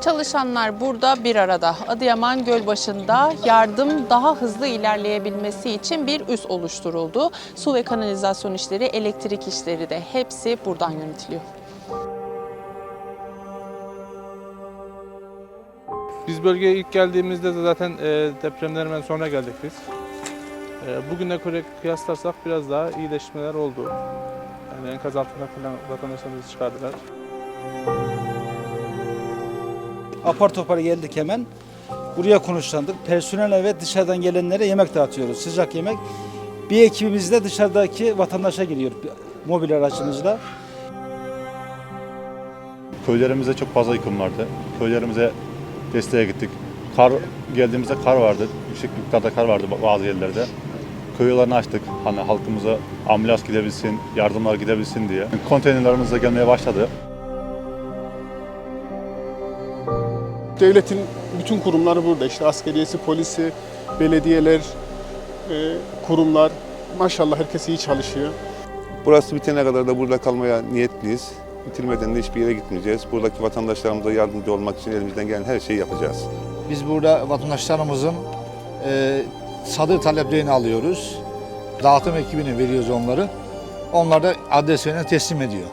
Çalışanlar burada bir arada. Adıyaman Gölbaşı'nda yardım daha hızlı ilerleyebilmesi için bir üs oluşturuldu. Su ve kanalizasyon işleri, elektrik işleri de hepsi buradan yönetiliyor. Biz bölgeye ilk geldiğimizde de zaten e, depremden hemen sonra geldik biz. E, bugüne göre kıyaslarsak biraz daha iyileşmeler oldu. Yani enkaz altına falan vatandaşlarımızı çıkardılar. Apar topar geldik hemen. Buraya konuşlandık. Personele ve dışarıdan gelenlere yemek dağıtıyoruz. Sıcak yemek. Bir ekibimiz de dışarıdaki vatandaşa gidiyor mobil aracımızla. Köylerimize çok fazla yıkım vardı. Köylerimize desteğe gittik. Kar geldiğimizde kar vardı. Yüksek miktarda kar vardı bazı yerlerde. Köy yollarını açtık. Hani halkımıza ambulans gidebilsin, yardımlar gidebilsin diye. Konteynerlerimiz de gelmeye başladı. Devletin bütün kurumları burada işte askeriyesi, polisi, belediyeler, e, kurumlar. Maşallah herkes iyi çalışıyor. Burası bitene kadar da burada kalmaya niyetliyiz. Bitirmeden de hiçbir yere gitmeyeceğiz. Buradaki vatandaşlarımıza yardımcı olmak için elimizden gelen her şeyi yapacağız. Biz burada vatandaşlarımızın e, sadır taleplerini alıyoruz. Dağıtım ekibine veriyoruz onları. Onlar da adreslerine teslim ediyor.